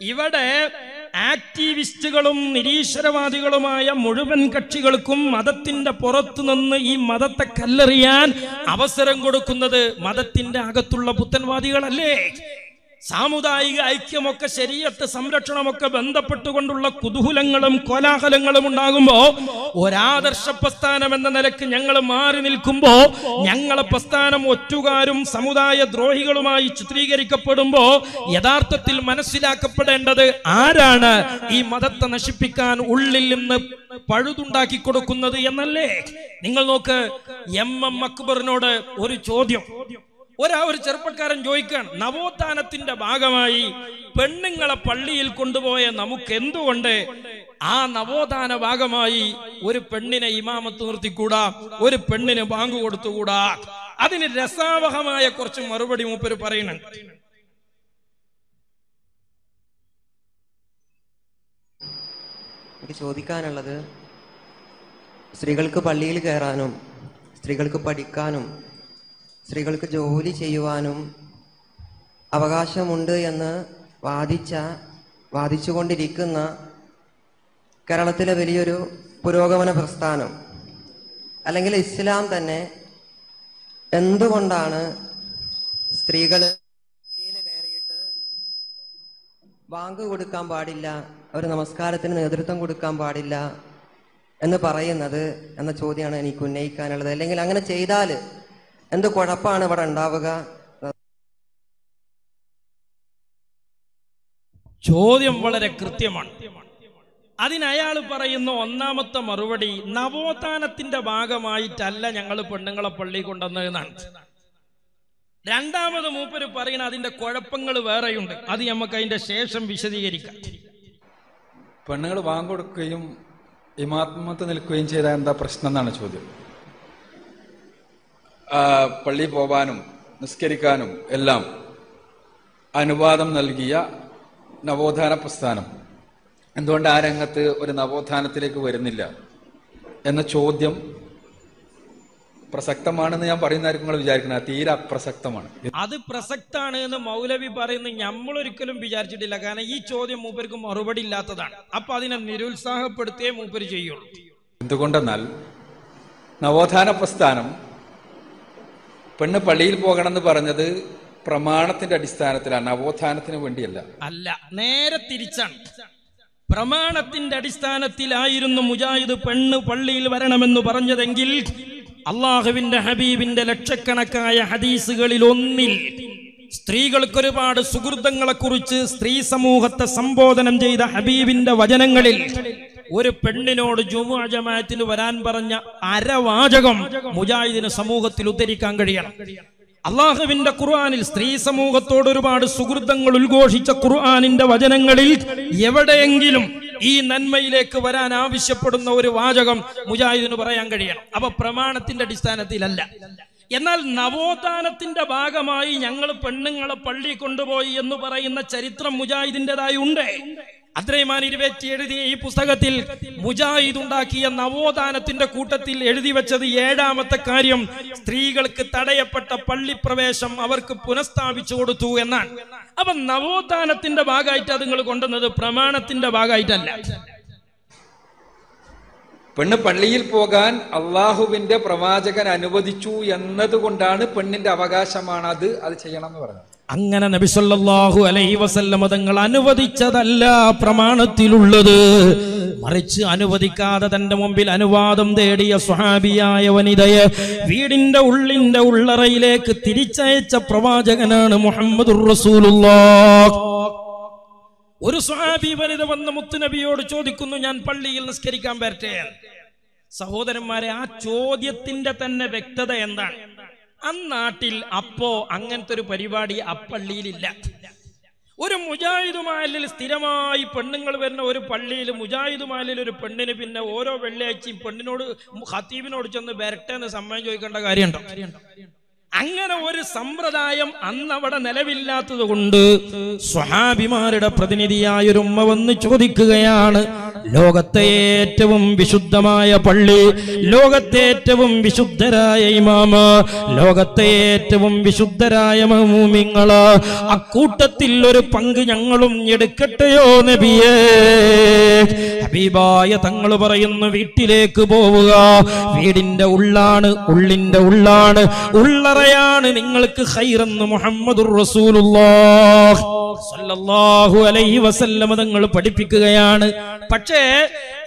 ഇവിടെ ആക്ടിവിസ്റ്റുകളും നിരീശ്വരവാദികളുമായ മുഴുവൻ കക്ഷികൾക്കും മതത്തിന്റെ പുറത്തു നിന്ന് ഈ മതത്തെ കല്ലെറിയാൻ അവസരം കൊടുക്കുന്നത് മതത്തിന്റെ അകത്തുള്ള പുത്തൻവാദികളല്ലേ? സാമുദായിക ഐക്യമൊക്കെ ശരീരത്ത് സംരക്ഷണമൊക്കെ ബന്ധപ്പെട്ടുകൊണ്ടുള്ള കുതൂഹലങ്ങളും കോലാഹലങ്ങളും ഉണ്ടാകുമ്പോ ഒരാദർശ പ്രസ്ഥാനം എന്ന നിലയ്ക്ക് ഞങ്ങൾ മാറി നിൽക്കുമ്പോ ഞങ്ങളെ പ്രസ്ഥാനം ഒറ്റുകാരും സമുദായ ദ്രോഹികളുമായി ചിത്രീകരിക്കപ്പെടുമ്പോ യഥാർത്ഥത്തിൽ മനസ്സിലാക്കപ്പെടേണ്ടത് ആരാണ് ഈ മതത്തെ നശിപ്പിക്കാൻ ഉള്ളിൽ നിന്ന് പഴുതുണ്ടാക്കി കൊടുക്കുന്നത് എന്നല്ലേ? നിങ്ങൾ നോക്ക് എം എം അക്ബറിനോട് ഒരു ചോദ്യം. ഒരാ ഒരു ചെറുപ്പക്കാരൻ ചോദിക്കാൻ നവോത്ഥാനത്തിന്റെ ഭാഗമായി പെണ്ണുങ്ങളെ പള്ളിയിൽ കൊണ്ടുപോയ നമുക്ക് എന്തുകൊണ്ട് ആ നവോത്ഥാന ഭാഗമായി ഒരു പെണ്ണിനെ ഇമാമത്ത് നിർത്തിക്കൂടാ ഒരു പെണ്ണിന് ബാങ്ക് കൊടുത്തുകൂടാ. അതിന് രസാവഹമായ കുറച്ച് മറുപടി മൂപ്പര് പറയുന്നുണ്ട്. എനിക്ക് ചോദിക്കാനുള്ളത് സ്ത്രീകൾക്ക് പള്ളിയിൽ കയറാനും സ്ത്രീകൾക്ക് പഠിക്കാനും സ്ത്രീകൾക്ക് ജോലി ചെയ്യുവാനും അവകാശമുണ്ട് എന്ന് വാദിച്ച വാദിച്ചുകൊണ്ടിരിക്കുന്ന കേരളത്തിലെ വലിയൊരു പുരോഗമന പ്രസ്ഥാനം. അല്ലെങ്കിൽ ഇസ്ലാം തന്നെ എന്തുകൊണ്ടാണ് സ്ത്രീകൾ കയറിയിട്ട് ബാങ്ക് കൊടുക്കാൻ പാടില്ല അവർ നമസ്കാരത്തിന് നേതൃത്വം കൊടുക്കാൻ പാടില്ല എന്ന് പറയുന്നത് എന്ന ചോദ്യമാണ് എനിക്ക് ഉന്നയിക്കാനുള്ളത്. അല്ലെങ്കിൽ അങ്ങനെ ചെയ്താൽ എന്ത് കുഴപ്പമാണ് ഇവിടെ ഉണ്ടാവുക? ചോദ്യം വളരെ കൃത്യമാണ്. അതിന് അയാൾ പറയുന്ന ഒന്നാമത്തെ മറുപടി നവോത്ഥാനത്തിന്റെ ഭാഗമായിട്ടല്ല ഞങ്ങൾ പെണ്ണുങ്ങളെ പള്ളി കൊണ്ടുവന്നതെന്നാണ് രണ്ടാമത് മൂപ്പര് പറയുന്ന അതിന്റെ കുഴപ്പങ്ങൾ വേറെയുണ്ട്. അത് നമുക്ക് അതിന്റെ ശേഷം വിശദീകരിക്കാം. പെണ്ണുങ്ങൾ വാങ്ങൊടുക്കുകയും ഇമാത്മത്ത് നിൽക്കുകയും ചെയ്താൽ എന്താ പ്രശ്നം എന്നാണ് ചോദ്യം. ആ, പള്ളിയിൽ പോവാനും നിസ്കരിക്കാനും എല്ലാം അനുവാദം നൽകിയ നവോത്ഥാന പ്രസ്ഥാനം. എന്തുകൊണ്ട് ആ രംഗത്ത് ഒരു നവോത്ഥാനത്തിലേക്ക് വരുന്നില്ല? എന്ന ചോദ്യം പ്രസക്തമാണെന്ന് ഞാൻ പറയുന്നതായിരിക്കും നിങ്ങൾ വിചാരിക്കുന്നത്. തീരെ അപ്രസക്തമാണ്. അത് പ്രസക്താണ് എന്ന് മൗലവി പറയുന്നത് നമ്മൾ ഒരിക്കലും വിചാരിച്ചിട്ടില്ല. കാരണം ഈ ചോദ്യം മൂപ്പർക്ക് മറുപടി ഇല്ലാത്തതാണ്. അപ്പൊ അതിനെ നിരുത്സാഹപ്പെടുത്തിയേ മൂപ്പര് ചെയ്യുള്ളൂ. എന്തുകൊണ്ടെന്നാൽ നവോത്ഥാന പ്രസ്ഥാനം പെണ്ണ് പള്ളിയിൽ പോകണമെന്ന് പറഞ്ഞത് പ്രമാണത്തിന്റെ അടിസ്ഥാനത്തിലാണ് നവോത്ഥാനത്തിന് വേണ്ടിയല്ല. അല്ല നേരെ തിരിച്ചാണ്. പ്രമാണത്തിന്റെ അടിസ്ഥാനത്തിലായിരുന്നു മുജാഹിദ് പെണ്ണ് പള്ളിയിൽ വരണമെന്ന് പറഞ്ഞതെങ്കിൽ അള്ളാഹുവിന്റെ ഹബീബിന്റെ ലക്ഷക്കണക്കായ ഹദീസുകളിൽ ഒന്നിൽ സ്ത്രീകൾക്ക് ഒരുപാട് സുഹൃത്തുക്കളെ കുറിച്ച് സ്ത്രീ സമൂഹത്തെ സംബോധനം ചെയ്ത ഹബീബിന്റെ വചനങ്ങളിൽ ഒരു പെണ്ണിനോട് ജമാഅത്തിന് വരാൻ പറഞ്ഞ അരവാചകം മുജാഹിദിന് സമൂഹത്തിൽ ഉദ്ധരിക്കാൻ കഴിയണം. അള്ളാഹുവിന്റെ ഖുർആാനിൽ സ്ത്രീ സമൂഹത്തോട് ഒരുപാട് സുഹൃതങ്ങൾ ഉദ്ഘോഷിച്ച ഖുർആാനിന്റെ വചനങ്ങളിൽ എവിടെയെങ്കിലും ഈ നന്മയിലേക്ക് വരാൻ ആവശ്യപ്പെടുന്ന ഒരു വാചകം മുജാഹിദിന് പറയാൻ കഴിയണം. അപ്പൊ പ്രമാണത്തിന്റെ അടിസ്ഥാനത്തിലല്ല. എന്നാൽ നവോത്ഥാനത്തിന്റെ ഭാഗമായി ഞങ്ങൾ പെണ്ണുങ്ങളെ പള്ളി കൊണ്ടുപോയി എന്ന് പറയുന്ന ചരിത്രം മുജാഹിദിന്റേതായി ഉണ്ട്. അദ്രൈമാൻ ഇരുപറ്റി എഴുതിയ ഈ പുസ്തകത്തിൽ മുജാഹിദ് ഉണ്ടാക്കിയ നവോത്ഥാനത്തിന്റെ കൂട്ടത്തിൽ എഴുതി വെച്ചത് ഏഴാമത്തെ കാര്യം സ്ത്രീകൾക്ക് തടയപ്പെട്ട പള്ളിപ്രവേശം അവർക്ക് പുനഃസ്ഥാപിച്ചു കൊടുത്തു എന്നാണ്. അപ്പൊ നവോത്ഥാനത്തിന്റെ ഭാഗമായിട്ട് അത് നിങ്ങൾ കൊണ്ടുവന്നത് പ്രമാണത്തിന്റെ ഭാഗമായിട്ടല്ല. പെണ്ണ് പള്ളിയിൽ പോകാൻ അള്ളാഹുവിന്റെ പ്രവാചകൻ അനുവദിച്ചു എന്നതുകൊണ്ടാണ് പെണ്ണിന്റെ അവകാശമാണ് അത് അത് ചെയ്യണം എന്ന് പറഞ്ഞത്. അങ്ങനെ നബിസല്ലാഹു അലൈഹി വസല്ലമ തങ്ങൾ അനുവദിച്ചതല്ല പ്രമാണത്തിലുള്ളത്. മറിച്ച് അനുവദിക്കാതെ തന്റെ മുമ്പിൽ അനുവാദം തേടിയ സ്വഹാബിയായ വനിതയെ വീടിന്റെ ഉള്ളിന്റെ ഉള്ളറയിലേക്ക് തിരിച്ചയച്ച പ്രവാചകനാണ് മുഹമ്മദ് ഒരു സ്വഹാബി വനിത വന്ന മുത്തുനബിയോട് ചോദിക്കുന്നു ഞാൻ പള്ളിയിൽ നിസ്കരിക്കാൻ വരട്ടെ? സഹോദരന്മാരെ ആ ചോദ്യത്തിന്റെ തന്നെ വ്യക്തത എന്താണ്? അന്നാട്ടിൽ അപ്പോ അങ്ങനത്തെ ഒരു പരിപാടി അപ്പള്ളിയിലില്ല ഒരു മുജാഹിദുമാലിൽ സ്ഥിരമായി പെണ്ണുങ്ങൾ വരുന്ന ഒരു പള്ളിയിൽ മുജാഹിദുമാലിൽ ഒരു പെണ്ണിന് പിന്നെ ഓരോ വെള്ളിയാഴ്ചയും പെണ്ണിനോട് ഖത്തീബിനോട് ചെന്ന് വരട്ടെ എന്ന് സമ്മതം ചോദിക്കേണ്ട കാര്യമുണ്ടോ? അങ്ങനെ ഒരു സമ്പ്രദായം അന്നവിടെ നിലവില്ലാത്തത് കൊണ്ട് സ്വഹാബിമാരുടെ പ്രതിനിധിയായ ഒരു ഉമ്മ വന്ന് ചോദിക്കുകയാണ് ലോകത്തെ ഏറ്റവും വിശുദ്ധമായ പള്ളി ലോകത്തെ ഏറ്റവും വിശുദ്ധരായ ഇമാമ ലോകത്തെ ഏറ്റവും വിശുദ്ധരായ മൂമിങ്ങൾ അക്കൂട്ടത്തിൽ ഒരു പങ്ക് ഞങ്ങളും എടുക്കട്ടെയോ നബിയേ? ഹബീബായ തങ്ങൾ പറയുന്നു വീട്ടിലേക്ക് പോവുക വീടിന്റെ ഉള്ളാണ് ഉള്ളിന്റെ ഉള്ളാണ് ഉള്ളറയാണ് നിങ്ങൾക്ക് ഹൈറെന്ന് മുഹമ്മദുർ റസൂലുള്ളാഹ്? സല്ലല്ലാഹു അലൈഹി തങ്ങൾ പഠിപ്പിക്കുകയാണ്. പക്ഷേ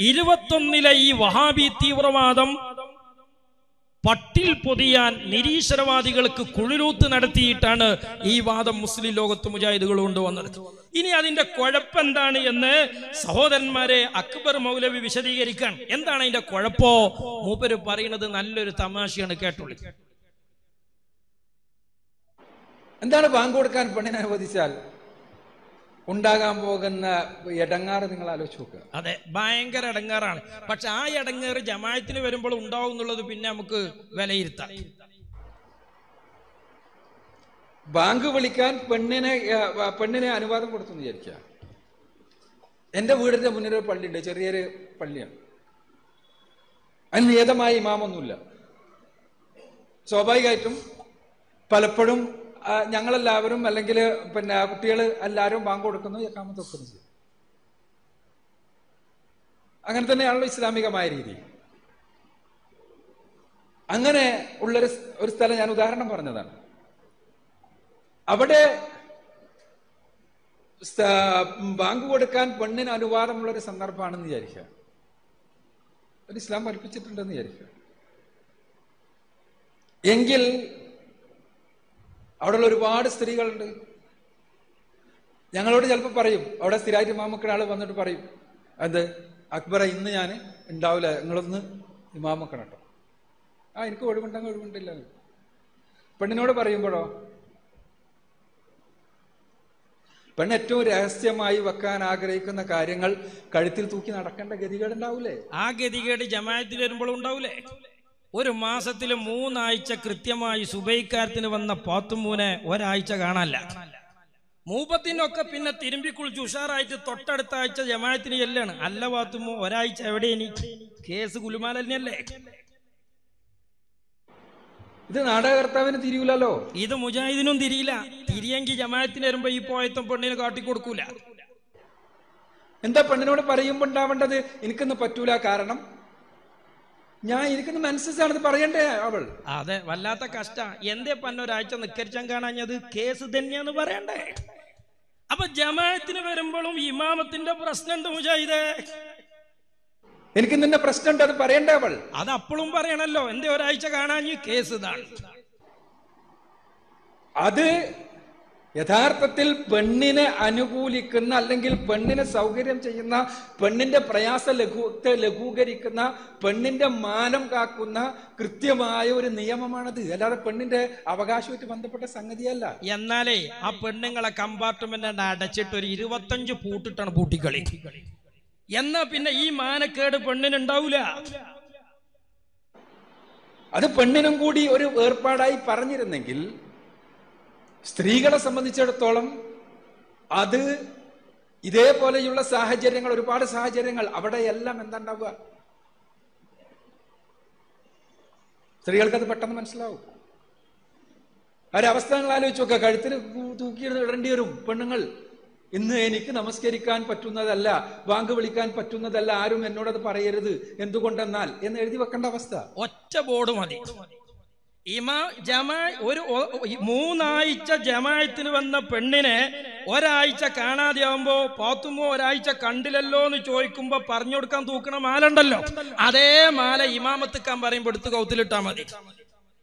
ഇരുപത്തൊന്നിലെ ഈ വഹാബി തീവ്രവാദം പട്ടിൽ പൊതിയാൻ നിരീശ്വരവാദികൾക്ക് കുഴിലൂത്ത് നടത്തിയിട്ടാണ് ഈ വാദം മുസ്ലിം ലോകത്ത് മുജാഹിദുകൾ കൊണ്ടുവന്നത് ഇനി അതിന്റെ കുഴപ്പെന്താണ് എന്ന് സഹോദരന്മാരെ അക്ബർ മൗലവി വിശദീകരിക്കാൻ. എന്താണ് അതിന്റെ കുഴപ്പോ? മൂപ്പര് പറയുന്നത് നല്ലൊരു തമാശയാണ് കേട്ടുള്ളി എന്താണ് ബാങ്ക് കൊടുക്കാൻ പെണ്ണിനെ അനുവദിച്ചാൽ? ഉണ്ടാകാൻ പോകുന്ന ഇടങ്ങാറ് നിങ്ങൾ ആലോചിച്ച് നോക്കുക. അതെ ഭയങ്കര ഇടങ്ങാറാണ് പക്ഷെ ആ ഇടങ്ങേറ് ജമായത്തിന് വരുമ്പോൾ ഉണ്ടാവും എന്നുള്ളത് പിന്നെ നമുക്ക് വിലയിരുത്താം. ബാങ്ക് വിളിക്കാൻ പെണ്ണിനെ പെണ്ണിനെ അനുവാദം കൊടുത്തു വിചാരിക്ക വിചാരിക്കുക. എന്റെ വീടിന്റെ മുന്നിൽ ഒരു പള്ളിയുണ്ട് ചെറിയൊരു പള്ളിയാണ്. അതിന് നിയതമായ ഇമാമൊന്നുമില്ല. സ്വാഭാവികമായിട്ടും പലപ്പോഴും ഞങ്ങളെല്ലാവരും അല്ലെങ്കിൽ പിന്നെ കുട്ടികൾ എല്ലാവരും ബാങ്ക് കൊടുക്കുന്നു എക്കാമത്ത് വെക്കുന്നു ചെയ്യും അങ്ങനെ തന്നെയാണല്ലോ ഇസ്ലാമികമായ രീതി. അങ്ങനെ ഉള്ളൊരു ഒരു സ്ഥലം ഞാൻ ഉദാഹരണം പറഞ്ഞതാണ്. അവിടെ ബാങ്ക് കൊടുക്കാൻ പെണ്ണിന് അനുവാദമുള്ള ഒരു സന്ദർഭമാണെന്ന് വിചാരിക്കുക. ഒരു ഇസ്ലാം പഠിപ്പിച്ചിട്ടുണ്ടെന്ന് വിചാരിക്കുക. എങ്കിൽ അവിടെയുള്ള ഒരുപാട് സ്ത്രീകളുണ്ട്. ഞങ്ങളോട് ചിലപ്പോൾ പറയും അവിടെ സ്ഥിരമായിട്ട് ഇമാമക്കൾ ആൾ വന്നിട്ട് പറയും അത് അക്ബറ ഇന്ന് ഞാൻ ഉണ്ടാവില്ല നിങ്ങളൊന്ന് ഇമാമക്കണം കേട്ടോ ആ എനിക്ക് ഒഴിവുണ്ടെങ്കിൽ ഒഴിവുണ്ടില്ല. പെണ്ണിനോട് പറയുമ്പോഴോ? പെണ്ണ് ഏറ്റവും രഹസ്യമായി വെക്കാൻ ആഗ്രഹിക്കുന്ന കാര്യങ്ങൾ കഴുത്തിൽ തൂക്കി നടക്കേണ്ട ഗതികേട് ഉണ്ടാവൂലേ? ആ ഗതികേട് ജമായത്തിൽ വരുമ്പോൾ ഉണ്ടാവൂലേ? ഒരു മാസത്തിൽ മൂന്നാഴ്ച കൃത്യമായി സുബൈക്കാരത്തിന് വന്ന പാത്തുമൂനെ ഒരാഴ്ച കാണാനല്ല. മൂപ്പത്തിനൊക്കെ പിന്നെ തിരുമ്പി കുളിച്ച് ഉഷാറായിട്ട് തൊട്ടടുത്ത ആഴ്ച ജമായത്തിന് ചെല്ലാണ്. അല്ല പാത്തുമോ ഒരാഴ്ച എവിടെ ഇനി? കേസ് കുലുമാലല്ലേ ഇത് നാടകകർത്താവിന് തിരിയൂലല്ലോ? ഇത് മുജാഹിദിനും തിരിയില്ല. തിരിയെങ്കിൽ ജമായത്തിന് വരുമ്പോ ഈ പോയത്തും പെണ്ണിന് കാട്ടിക്കൊടുക്കൂല. എന്താ പെണ്ണിനോട് പറയുമ്പോ ഉണ്ടാവേണ്ടത്? എനിക്കൊന്ന് പറ്റൂല. കാരണം ഞാൻ ഇരിക്കുന്ന മനസ്സിലാണത് പറയണ്ടേ അവൾ? അതെ വല്ലാത്ത കഷ്ട. എന്തേ പന്ന ഒരാഴ്ച നിക്കരിച്ചാൻ കാണാഞ്ഞത്? കേസ് തന്നെയാന്ന് പറയണ്ടേ? അപ്പൊ ജമാഅത്തിന് വരുമ്പോഴും ഇമാമത്തിന്റെ പ്രശ്നം എന്താ മുജാഹിദേ? എനിക്ക് നിന്നെ പ്രശ്നമുണ്ട് അത് പറയണ്ടേ അവൾ? അത് അപ്പോഴും പറയണല്ലോ. എന്തേ ഒരാഴ്ച കാണാഞ്ഞ് കേസ് ഇതാണ്. അത് യഥാർത്ഥത്തിൽ പെണ്ണിനെ അനുകൂലിക്കുന്ന അല്ലെങ്കിൽ പെണ്ണിനെ സൗകര്യം ചെയ്യുന്ന പെണ്ണിന്റെ പ്രയാസ ലഘുത്തെ ലഘൂകരിക്കുന്ന പെണ്ണിന്റെ മാനം കാക്കുന്ന കൃത്യമായ ഒരു നിയമമാണത്. അല്ലാതെ പെണ്ണിന്റെ അവകാശമായിട്ട് ബന്ധപ്പെട്ട സംഗതിയല്ല. എന്നാലേ ആ പെണ്ണുങ്ങളെ കമ്പാർട്ട്മെന്റ് അടച്ചിട്ട് ഒരു ഇരുപത്തഞ്ച് പൂട്ടിട്ടാണ് പൂട്ടിക്കളി. എന്നാ പിന്നെ ഈ മാനക്കേട് പെണ്ണിനുണ്ടാവൂല? അത് പെണ്ണിനും കൂടി ഒരു ഏർപ്പാടായി പറഞ്ഞിരുന്നെങ്കിൽ സ്ത്രീകളെ സംബന്ധിച്ചിടത്തോളം അത് ഇതേപോലെയുള്ള സാഹചര്യങ്ങൾ ഒരുപാട് സാഹചര്യങ്ങൾ അവിടെയെല്ലാം എന്താ ഉണ്ടാവുക സ്ത്രീകൾക്ക് അത് പെട്ടെന്ന് മനസ്സിലാവും. അവരവസ്ഥകൾ ആലോചിച്ച് നോക്കുക. കഴുത്തിൽ തൂക്കി ഇടേണ്ടി വരും പെണ്ണുങ്ങൾ. ഇന്ന് എനിക്ക് നമസ്കരിക്കാൻ പറ്റുന്നതല്ല വാങ്ക് വിളിക്കാൻ പറ്റുന്നതല്ല ആരും എന്നോടത് പറയരുത്. എന്തുകൊണ്ടെന്നാൽ? എന്ന് എഴുതി വെക്കേണ്ട അവസ്ഥ. ഒറ്റ ബോർഡ് മതി. ഇമാ ജമാ ഒരു മൂന്നാഴ്ച ജമായത്തിന് വന്ന പെണ്ണിനെ ഒരാഴ്ച കാണാതെയാവുമ്പോ പാത്തുമ്പോ ഒരാഴ്ച കണ്ടില്ലല്ലോ എന്ന് ചോദിക്കുമ്പോ പറഞ്ഞു കൊടുക്കാൻ തൂക്കണ മാല ഉണ്ടല്ലോ അതേ മാല ഇമാമത്തിക്കാൻ പറയുമ്പോ എടുത്ത് കൗത്തിലിട്ടാ മതി.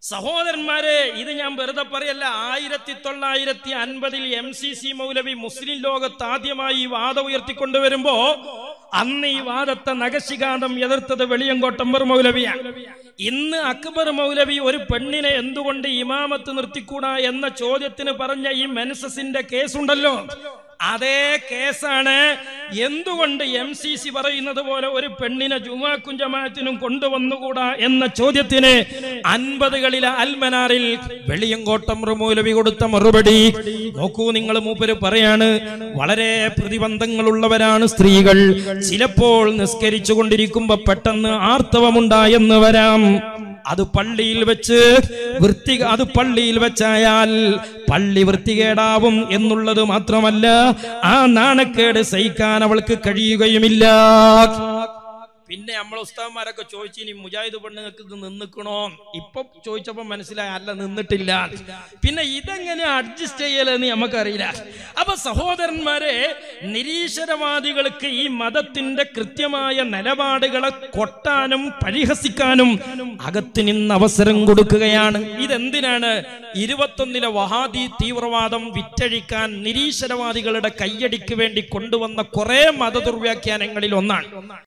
സഹോദരന്മാരെ ഇത് ഞാൻ വെറുതെ പറയല്ല. ആയിരത്തി തൊള്ളായിരത്തി അൻപതിൽ എം സി സി മൗലവി മുസ്ലിം ലോകത്ത് ആദ്യമായി ഈ വാദം ഉയർത്തിക്കൊണ്ടുവരുമ്പോ അന്ന് ഈ വാദത്തെ നഗശികാന്തം എതിർത്തത് വെളിയങ്കോട്ടമ്പർ മൗലവിയാണ് ഇന്ന് അക്ബർ മൗലവി ഒരു പെണ്ണിനെ എന്തുകൊണ്ട് ഇമാമത്ത് നിർത്തിക്കൂടാ എന്ന ചോദ്യത്തിന് പറഞ്ഞ ഈ മെൻസസിന്റെ കേസുണ്ടല്ലോ? അതേ കേസാണ് എന്തുകൊണ്ട് എം സി സി പറയുന്നത് പോലെ ഒരു പെണ്ണിനെ ജുമാക്കും ജമാഅത്തിനും കൊണ്ടുവന്നുകൂടാ എന്ന ചോദ്യത്തിന് അൻപതുകളിലെ അൽമനാറിൽ വെളിയങ്കോട്ടം മൗലവി കൊടുത്ത മറുപടി. നോക്കൂ നിങ്ങൾ മൂപ്പര് പറയാണ് വളരെ പ്രതിബന്ധങ്ങളുള്ളവരാണ് സ്ത്രീകൾ. ചിലപ്പോൾ നിസ്കരിച്ചു പെട്ടെന്ന് ആർത്തവമുണ്ടായെന്ന് വരാം. അത് പള്ളിയിൽ വെച്ച് വൃത്തി അത് പള്ളിയിൽ വെച്ചായാൽ പള്ളി വൃത്തികേടാവും എന്നുള്ളത് മാത്രമല്ല ആ നാണക്കേട് സഹിക്കാൻ അവൾക്ക് കഴിയുകയുമില്ല. പിന്നെ നമ്മൾ ഉസ്താവന്മാരൊക്കെ ചോദിച്ചു ഇനി മുജാഹിദ് പെണ്ണുങ്ങൾക്ക് ഇത് നിന്നിക്കണോ? ഇപ്പൊ ചോദിച്ചപ്പോ മനസ്സിലായി അല്ല നിന്നിട്ടില്ല. പിന്നെ ഇതെങ്ങനെ അഡ്ജസ്റ്റ് ചെയ്യലെന്ന് നമുക്കറിയില്ല. അപ്പൊ സഹോദരന്മാരെ നിരീശ്വരവാദികൾക്ക് ഈ മതത്തിന്റെ കൃത്യമായ നിലപാടുകളെ കൊട്ടാനും പരിഹസിക്കാനും അകത്ത് നിന്ന് അവസരം കൊടുക്കുകയാണ്. ഇതെന്തിനാണ്? ഇരുപത്തൊന്നിലെ വഹാദി തീവ്രവാദം വിറ്റഴിക്കാൻ നിരീശ്വരവാദികളുടെ കയ്യടിക്ക് വേണ്ടി കൊണ്ടുവന്ന കുറെ മതദുർവ്യാഖ്യാനങ്ങളിൽ ഒന്നാണ്.